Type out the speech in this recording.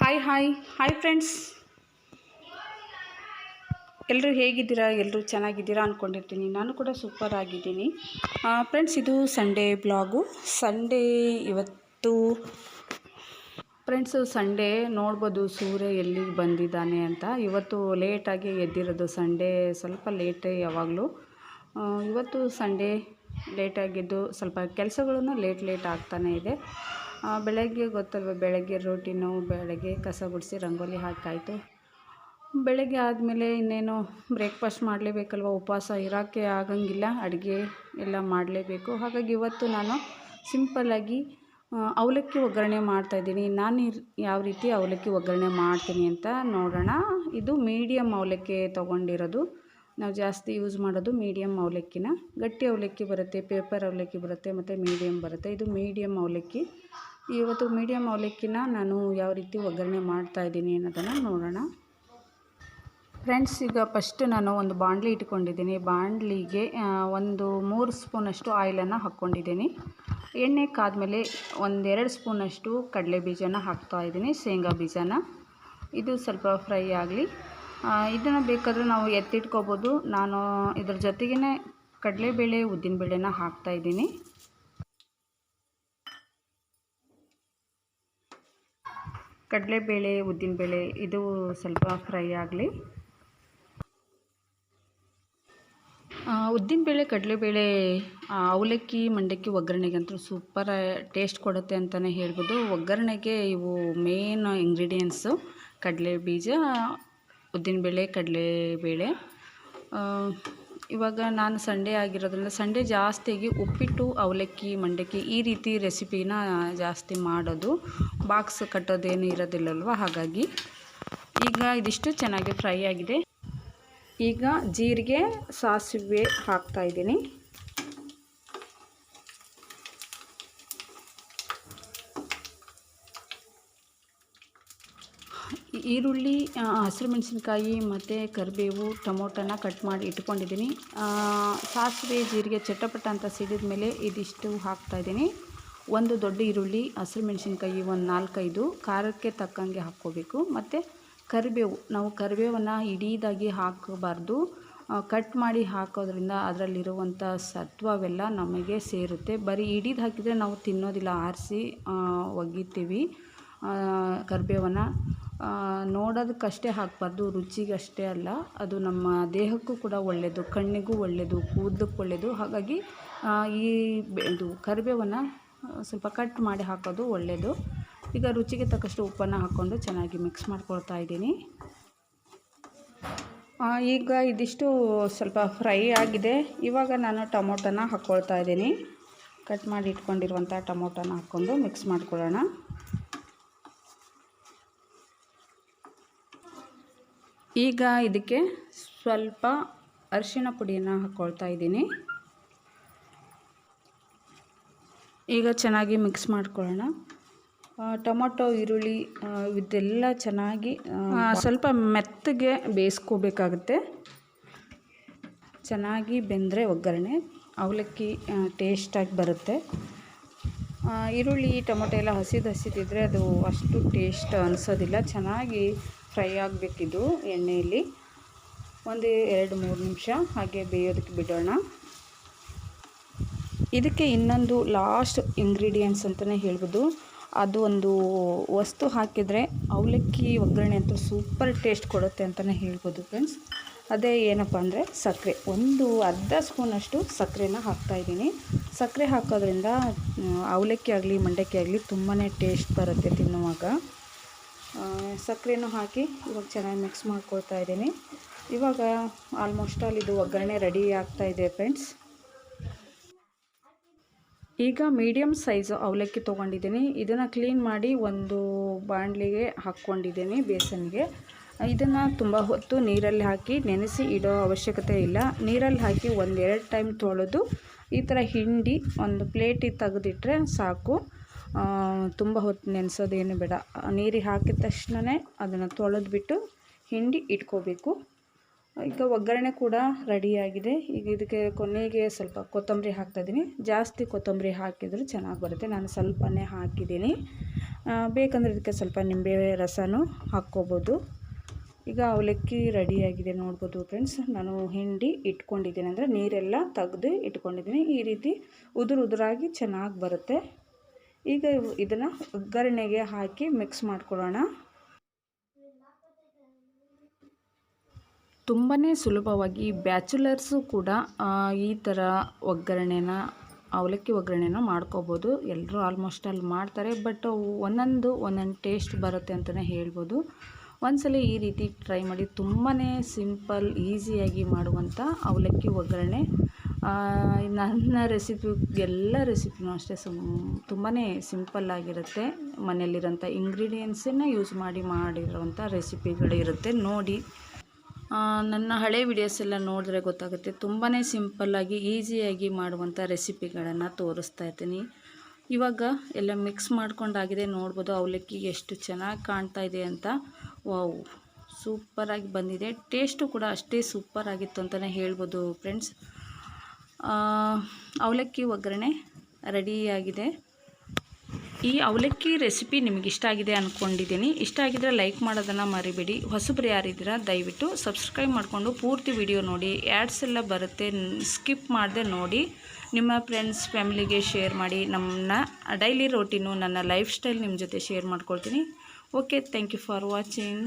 Hi hi hi friends ಎಲ್ಲರೂ ಹೇಗಿದ್ದೀರಾ? ಎಲ್ಲರೂ ಚೆನ್ನಾಗಿದ್ದೀರಾ ಅಂದ್ಕೊಂಡಿರ್ತೀನಿ ನಾನು ಕೂಡ ಸೂಪರ್ ಆಗಿದ್ದೀನಿ. ಫ್ರೆಂಡ್ಸ್ ಇದು ಸಂಡೇ ಬ್ಲಾಗು ಸಂಡೇ ಇವತ್ತು ಫ್ರೆಂಡ್ಸು ಸಂಡೇ ನೋಡ್ಬೋದು ಸೂರ್ಯ ಎಲ್ಲಿಗೆ ಬಂದಿದ್ದಾನೆ ಅಂತ. ಇವತ್ತು ಲೇಟಾಗಿ ಎದ್ದಿರೋದು ಸಂಡೇ ಸ್ವಲ್ಪ ಲೇಟೇ ಯಾವಾಗಲೂ. ಇವತ್ತು ಸಂಡೇ ಲೇಟಾಗಿದ್ದು ಸ್ವಲ್ಪ ಕೆಲಸಗಳನ್ನು ಲೇಟ್ ಲೇಟ್ ಆಗ್ತಾನೇ ಇದೆ. ಬೆಳಗ್ಗೆ ಗೊತ್ತಲ್ವ, ಬೆಳಗ್ಗೆ ರೋಟಿನು ಬೆಳಗ್ಗೆ ಕಸ ಗುಡಿಸಿ ರಂಗೋಲಿ ಹಾಕಾಯಿತು ಬೆಳಗ್ಗೆ ಆದಮೇಲೆ ಇನ್ನೇನು ಬ್ರೇಕ್ಫಾಸ್ಟ್ ಮಾಡಲೇಬೇಕಲ್ವ, ಉಪವಾಸ ಇರೋಕ್ಕೆ ಆಗಂಗಿಲ್ಲ, ಅಡುಗೆ ಎಲ್ಲ ಮಾಡಲೇಬೇಕು. ಹಾಗಾಗಿ ಇವತ್ತು ನಾನು ಸಿಂಪಲ್ಲಾಗಿ ಅವಲಕ್ಕಿ ಒಗ್ಗರಣೆ ಮಾಡ್ತಾಯಿದ್ದೀನಿ. ನಾನು ಯಾವ ರೀತಿ ಅವಲಕ್ಕಿ ಒಗ್ಗರಣೆ ಮಾಡ್ತೀನಿ ಅಂತ ನೋಡೋಣ. ಇದು ಮೀಡಿಯಮ್ ಅವಲಕ್ಕಿ ತೊಗೊಂಡಿರೋದು. ನಾವು ಜಾಸ್ತಿ ಯೂಸ್ ಮಾಡೋದು ಮೀಡಿಯಮ್ ಅವಲಕ್ಕಿನ. ಗಟ್ಟಿ ಅವಲಕ್ಕಿ ಬರುತ್ತೆ, ಪೇಪರ್ ಅವಲಕ್ಕಿ ಬರುತ್ತೆ, ಮತ್ತು ಮೀಡಿಯಮ್ ಬರುತ್ತೆ. ಇದು ಮೀಡಿಯಮ್ ಅವಲಕ್ಕಿ. ಇವತ್ತು ಮೀಡಿಯಮ್ ಅವಲಕ್ಕಿನ ನಾನು ಯಾವ ರೀತಿ ಒಗ್ಗರಣೆ ಮಾಡ್ತಾಯಿದ್ದೀನಿ ಅನ್ನೋದನ್ನು ನೋಡೋಣ. ಫ್ರೆಂಡ್ಸ್, ಈಗ ಫಸ್ಟ್ ನಾನು ಒಂದು ಬಾಣಲಿ ಇಟ್ಕೊಂಡಿದ್ದೀನಿ. ಬಾಣಲಿಗೆ ಒಂದು ಮೂರು ಸ್ಪೂನಷ್ಟು ಆಯಿಲನ್ನು ಹಾಕ್ಕೊಂಡಿದ್ದೀನಿ. ಎಣ್ಣೆ ಕಾದ್ಮೇಲೆ ಒಂದೆರಡು ಸ್ಪೂನಷ್ಟು ಕಡಲೆ ಬೀಜನ ಹಾಕ್ತಾ ಇದ್ದೀನಿ, ಶೇಂಗಾ ಬೀಜನ. ಇದು ಸ್ವಲ್ಪ ಫ್ರೈ ಆಗಲಿ. ಇದನ್ನು ಬೇಕಾದರೆ ನಾವು ಎತ್ತಿಟ್ಕೋಬೋದು. ನಾನು ಇದ್ರ ಜೊತೆಗೇ ಕಡಲೆಬೇಳೆ, ಉದ್ದಿನಬೇಳೆನ ಹಾಕ್ತಾ ಕಡಲೆಬೇಳೆ, ಉದ್ದಿನಬೇಳೆ, ಇದು ಸ್ವಲ್ಪ ಫ್ರೈ ಆಗಲಿ. ಉದ್ದಿನಬೇಳೆ, ಕಡಲೆಬೇಳೆ ಅವಲಕ್ಕಿ, ಮಂಡಕ್ಕಿ, ಒಗ್ಗರಣೆಗಂತೂ ಸೂಪರ್ ಟೇಸ್ಟ್ ಕೊಡುತ್ತೆ ಅಂತಲೇ ಹೇಳ್ಬೋದು. ಒಗ್ಗರಣೆಗೆ ಇವು ಮೇನ್ ಇಂಗ್ರೀಡಿಯೆಂಟ್ಸು ಕಡಲೆ ಬೀಜ, ಉದ್ದಿನಬೇಳೆ, ಕಡಲೆಬೇಳೆ. ಇವಾಗ ನಾನು ಸಂಡೇ ಆಗಿರೋದ್ರಿಂದ ಸಂಡೇ ಜಾಸ್ತಿಯಾಗಿ ಉಪ್ಪಿಟ್ಟು, ಅವಲಕ್ಕಿ, ಮಂಡಕ್ಕಿ ಈ ರೀತಿ ರೆಸಿಪಿನ ಜಾಸ್ತಿ ಮಾಡೋದು. ಬಾಕ್ಸ್ ಕಟ್ಟೋದೇನು ಇರೋದಿಲ್ಲಲ್ವ? ಹಾಗಾಗಿ ಈಗ ಇದಿಷ್ಟು ಚೆನ್ನಾಗಿ ಫ್ರೈ ಆಗಿದೆ. ಈಗ ಜೀರಿಗೆ, ಸಾಸಿವೆ ಹಾಕ್ತಾ ಈರುಳ್ಳಿ ಹಸಿರು ಮೆಣಸಿನ್ಕಾಯಿ ಮತ್ತು ಕರಿಬೇವು ಟೊಮೊಟೊನ ಕಟ್ ಮಾಡಿ ಇಟ್ಕೊಂಡಿದ್ದೀನಿ. ಸಾಸಿವೆ, ಜೀರಿಗೆ, ಚಟಪಟ ಅಂತ ಸಿಡಿದ ಮೇಲೆ ಇದಿಷ್ಟು ಹಾಕ್ತಾಯಿದ್ದೀನಿ ಒಂದು ದೊಡ್ಡ ಈರುಳ್ಳಿ, ಹಸಿರು ಮೆಣಸಿನ್ಕಾಯಿ ಒಂದು ನಾಲ್ಕೈದು, ಖಾರಕ್ಕೆ ತಕ್ಕಂಗೆ ಹಾಕ್ಕೋಬೇಕು. ಮತ್ತು ಕರಿಬೇವು, ನಾವು ಕರಿಬೇವನ್ನು ಇಡೀದಾಗಿ ಹಾಕಬಾರ್ದು. ಕಟ್ ಮಾಡಿ ಹಾಕೋದ್ರಿಂದ ಅದರಲ್ಲಿರುವಂಥ ಸತ್ವವೆಲ್ಲ ನಮಗೆ ಸೇರುತ್ತೆ. ಬರೀ ಇಡೀದು ಹಾಕಿದರೆ ನಾವು ತಿನ್ನೋದಿಲ್ಲ, ಆರಿಸಿ ಒಗಿತೀವಿ. ಕರಿಬೇವನ್ನು. ನೋಡೋದಕ್ಕಷ್ಟೇ ಹಾಕಬಾರ್ದು, ರುಚಿಗಷ್ಟೇ ಅಲ್ಲ. ಅದು ನಮ್ಮ ದೇಹಕ್ಕೂ ಕೂಡ ಒಳ್ಳೆಯದು ಕಣ್ಣಿಗೂ ಒಳ್ಳೆಯದು ಕೂದಲಕ್ಕೆ ಒಳ್ಳೆಯದು ಹಾಗಾಗಿ ಈ ಇದು ಕರಿಬೇವನ್ನು ಸ್ವಲ್ಪ ಕಟ್ ಮಾಡಿ ಹಾಕೋದು ಒಳ್ಳೆಯದು ಈಗ ರುಚಿಗೆ ತಕ್ಕಷ್ಟು ಉಪ್ಪನ್ನು ಹಾಕ್ಕೊಂಡು ಚೆನ್ನಾಗಿ ಮಿಕ್ಸ್ ಮಾಡ್ಕೊಳ್ತಾ ಇದ್ದೀನಿ. ಈಗ ಇದಿಷ್ಟು ಸ್ವಲ್ಪ ಫ್ರೈ ಆಗಿದೆ. ಇವಾಗ ನಾನು ಟೊಮೊಟೊನ ಹಾಕ್ಕೊಳ್ತಾ ಇದ್ದೀನಿ. ಕಟ್ ಮಾಡಿ ಇಟ್ಕೊಂಡಿರುವಂಥ ಟೊಮೊಟೊನ ಹಾಕ್ಕೊಂಡು ಮಿಕ್ಸ್ ಮಾಡ್ಕೊಳ್ಳೋಣ. ಈಗ ಇದಕ್ಕೆ ಸ್ವಲ್ಪ ಅರಿಶಿಣ ಪುಡಿಯನ್ನು ಹಾಕ್ಕೊಳ್ತಾ ಇದ್ದೀನಿ. ಈಗ ಚೆನ್ನಾಗಿ ಮಿಕ್ಸ್ ಮಾಡ್ಕೊಳ್ಳೋಣ. ಟೊಮೊಟೊ ಈರುಳ್ಳಿ ಇದೆಲ್ಲ ಚೆನ್ನಾಗಿ ಸ್ವಲ್ಪ ಮೆತ್ತಗೆ ಬೇಯಿಸ್ಕೋಬೇಕಾಗುತ್ತೆ. ಚೆನ್ನಾಗಿ ಬೆಂದರೆ ಒಗ್ಗರಣೆ ಅವಲಕ್ಕಿ ಟೇಸ್ಟಾಗಿ ಬರುತ್ತೆ. ಈರುಳ್ಳಿ ಟೊಮೊಟೊ ಎಲ್ಲ ಹಸಿದು ಹಸಿದಿದ್ದರೆ ಅದು ಅಷ್ಟು ಟೇಸ್ಟ್ ಅನಿಸೋದಿಲ್ಲ. ಚೆನ್ನಾಗಿ ಫ್ರೈ ಆಗಬೇಕಿದು ಎಣ್ಣೆಯಲ್ಲಿ. ಒಂದು ಎರಡು ಮೂರು ನಿಮಿಷ ಹಾಗೆ ಬೇಯೋದಕ್ಕೆ ಬಿಡೋಣ. ಇದಕ್ಕೆ ಇನ್ನೊಂದು ಲಾಸ್ಟ್ ಇಂಗ್ರೀಡಿಯೆಂಟ್ಸ್ ಅಂತಲೇ ಹೇಳ್ಬೋದು. ಅದು ಒಂದು ವಸ್ತು ಹಾಕಿದರೆ ಅವಲಕ್ಕಿ, ಒಗ್ಗರಣೆ ಅಂತೂ ಸೂಪರ್ ಟೇಸ್ಟ್ ಕೊಡುತ್ತೆ ಅಂತಲೇ ಹೇಳ್ಬೋದು ಫ್ರೆಂಡ್ಸ್. ಅದೇ ಏನಪ್ಪ ಅಂದರೆ ಸಕ್ಕರೆ. ಒಂದು ಅರ್ಧ ಸ್ಪೂನಷ್ಟು ಸಕ್ಕರೆನ ಹಾಕ್ತಾಯಿದ್ದೀನಿ ಸಕ್ಕರೆ ಹಾಕೋದ್ರಿಂದ ಅವಲಕ್ಕಿ ಆಗಲಿ, ಮಂಡಕ್ಕಿ ಆಗಲಿ ತುಂಬಾ ಟೇಸ್ಟ್ ಬರುತ್ತೆ ತಿನ್ನುವಾಗ. ಸಕ್ಕರೆನೂ ಹಾಕಿ ಇವಾಗ ಚೆನ್ನಾಗಿ ಮಿಕ್ಸ್ ಮಾಡ್ಕೊಳ್ತಾ ಇದ್ದೀನಿ. ಇವಾಗ ಆಲ್ಮೋಸ್ಟ್ ಆಲ್ ಇದು ಒಗ್ಗರಣೆ ರೆಡಿ ಆಗ್ತಾ ಇದೆ ಫ್ರೆಂಡ್ಸ್ ಈಗ ಮೀಡಿಯಮ್ ಸೈಜು ಅವಲಕ್ಕಿ ತೊಗೊಂಡಿದ್ದೀನಿ. ಇದನ್ನು ಕ್ಲೀನ್ ಮಾಡಿ ಒಂದು ಬಾಣಲಿಗೆ ಹಾಕ್ಕೊಂಡಿದ್ದೀನಿ ಬೇಸನ್ಗೆ. ಇದನ್ನು ತುಂಬ ಹೊತ್ತು ನೀರಲ್ಲಿ ಹಾಕಿ ನೆನೆಸಿ ಇಡೋ ಅವಶ್ಯಕತೆ ಇಲ್ಲ. ನೀರಲ್ಲಿ ಹಾಕಿ ಒಂದೆರಡು ಟೈಮ್ ತೊಳೆದು ಈ ಥರ ಹಿಂಡಿ ಒಂದು ಪ್ಲೇಟಿಗೆ ತೆಗೆದಿಟ್ರೆ ಸಾಕು. ತುಂಬ ಹೊತ್ತು ನೆನೆಸೋದೇನು ಬೇಡ. ನೀರಿಗೆ ಹಾಕಿದ ತಕ್ಷಣವೇ ಅದನ್ನು ತೊಳೆದ್ಬಿಟ್ಟು ಹಿಂಡಿ ಇಟ್ಕೋಬೇಕು. ಈಗ ಒಗ್ಗರಣೆ ಕೂಡ ರೆಡಿಯಾಗಿದೆ. ಈಗ ಇದಕ್ಕೆ ಕೊನೆಗೆ ಸ್ವಲ್ಪ ಕೊತ್ತಂಬರಿ ಹಾಕ್ತಾಯಿದ್ದೀನಿ ಜಾಸ್ತಿ ಕೊತ್ತಂಬರಿ ಹಾಕಿದ್ರೆ ಚೆನ್ನಾಗಿ ಬರುತ್ತೆ. ನಾನು ಸ್ವಲ್ಪನೇ ಹಾಕಿದ್ದೀನಿ. ಬೇಕಂದರೆ ಇದಕ್ಕೆ ಸ್ವಲ್ಪ ನಿಂಬೆ ರಸನೂ ಹಾಕ್ಕೋಬೋದು. ಈಗ ಅವಲಕ್ಕಿ ರೆಡಿಯಾಗಿದೆ ನೋಡ್ಬೋದು ಫ್ರೆಂಡ್ಸ್. ನಾನು ಹಿಂಡಿ ಇಟ್ಕೊಂಡಿದ್ದೀನಿ. ಅಂದರೆ ನೀರೆಲ್ಲ ತೆಗ್ದು ಇಟ್ಕೊಂಡಿದ್ದೀನಿ. ಈ ರೀತಿ ಉದುರು ಉದುರಾಗಿ ಚೆನ್ನಾಗಿ ಬರುತ್ತೆ. ಈಗ ಇದನ್ನು ಒಗ್ಗರಣೆಗೆ ಹಾಕಿ ಮಿಕ್ಸ್ ಮಾಡ್ಕೊಳ್ಳೋಣ. ತುಂಬಾ ಸುಲಭವಾಗಿ ಬ್ಯಾಚುಲರ್ಸು ಕೂಡ ಈ ಥರ ಒಗ್ಗರಣೆನ, ಅವಲಕ್ಕಿ ಒಗ್ಗರಣೆನ ಮಾಡ್ಕೋಬೋದು. ಎಲ್ಲರೂ ಆಲ್ಮೋಸ್ಟ್ ಅಲ್ಲಿ ಮಾಡ್ತಾರೆ ಬಟ್ ಒಂದೊಂದು ಒಂದೊಂದು ಟೇಸ್ಟ್ ಬರುತ್ತೆ ಅಂತಲೇ ಹೇಳ್ಬೋದು. ಒಂದ್ಸಲ ಈ ರೀತಿ ಟ್ರೈ ಮಾಡಿ ತುಂಬಾ ಸಿಂಪಲ್ ಈಸಿಯಾಗಿ ಮಾಡುವಂಥ ಅವಲಕ್ಕಿ ಒಗ್ಗರಣೆ. ನನ್ನ ರೆಸಿಪಿ ಎಲ್ಲ ರೆಸಿಪಿನೂ ಅಷ್ಟೇ ಸುಮ್ ತುಂಬಾ ಸಿಂಪಲ್ಲಾಗಿರುತ್ತೆ ಮನೆಯಲ್ಲಿರೋಂಥ ಇಂಗ್ರೀಡಿಯೆಂಟ್ಸನ್ನು ಯೂಸ್ ಮಾಡಿ ಮಾಡಿರೋವಂಥ ರೆಸಿಪಿಗಳಿರುತ್ತೆ ನೋಡಿ. ನನ್ನ ಹಳೆ ವಿಡಿಯೋಸ್ ಎಲ್ಲ ನೋಡಿದ್ರೆ ಗೊತ್ತಾಗುತ್ತೆ. ತುಂಬಾ ಸಿಂಪಲ್ಲಾಗಿ ಈಸಿಯಾಗಿ ಮಾಡುವಂಥ ರೆಸಿಪಿಗಳನ್ನು ತೋರಿಸ್ತಾ ಇದ್ದೀನಿ. ಇವಾಗ ಎಲ್ಲ ಮಿಕ್ಸ್ ಮಾಡ್ಕೊಂಡಾಗಿದೆ. ನೋಡ್ಬೋದು ಅವಲಕ್ಕಿ ಎಷ್ಟು ಚೆನ್ನಾಗಿ ಕಾಣ್ತಾ ಇದೆ ಅಂತ. ವಾವ್! ಸೂಪರಾಗಿ ಬಂದಿದೆ. ಟೇಸ್ಟು ಕೂಡ ಅಷ್ಟೇ ಸೂಪರಾಗಿತ್ತು ಅಂತಲೇ ಹೇಳ್ಬೋದು ಫ್ರೆಂಡ್ಸ್ ಅವಲಕ್ಕಿ ಒಗ್ಗರಣೆ ರೆಡಿಯಾಗಿದೆ. ಈ ಅವಲಕ್ಕಿ ರೆಸಿಪಿ ನಿಮಗೆ ಇಷ್ಟ ಆಗಿದೆ ಅಂದ್ಕೊಂಡಿದ್ದೀನಿ ಇಷ್ಟ ಆಗಿದ್ರೆ ಲೈಕ್ ಮಾಡೋದನ್ನು ಮರಿಬೇಡಿ. ಹೊಸಬ್ರು ಯಾರಿದ್ದೀರಾ, ದಯವಿಟ್ಟು ಸಬ್ಸ್ಕ್ರೈಬ್ ಮಾಡಿಕೊಂಡು ಪೂರ್ತಿ ವಿಡಿಯೋ ನೋಡಿ. ಆ್ಯಡ್ಸ್ ಎಲ್ಲ ಬರುತ್ತೆ, ಸ್ಕಿಪ್ ಮಾಡದೆ ನೋಡಿ. ನಿಮ್ಮ ಫ್ರೆಂಡ್ಸ್, ಫ್ಯಾಮಿಲಿಗೆ ಶೇರ್ ಮಾಡಿ. ನಮ್ಮನ್ನ, ಡೈಲಿ ರೋಟೀನು ನನ್ನ ಲೈಫ್ ಸ್ಟೈಲ್ ನಿಮ್ಮ ಜೊತೆ ಶೇರ್ ಮಾಡ್ಕೊಳ್ತೀನಿ. Okay, thank you for watching.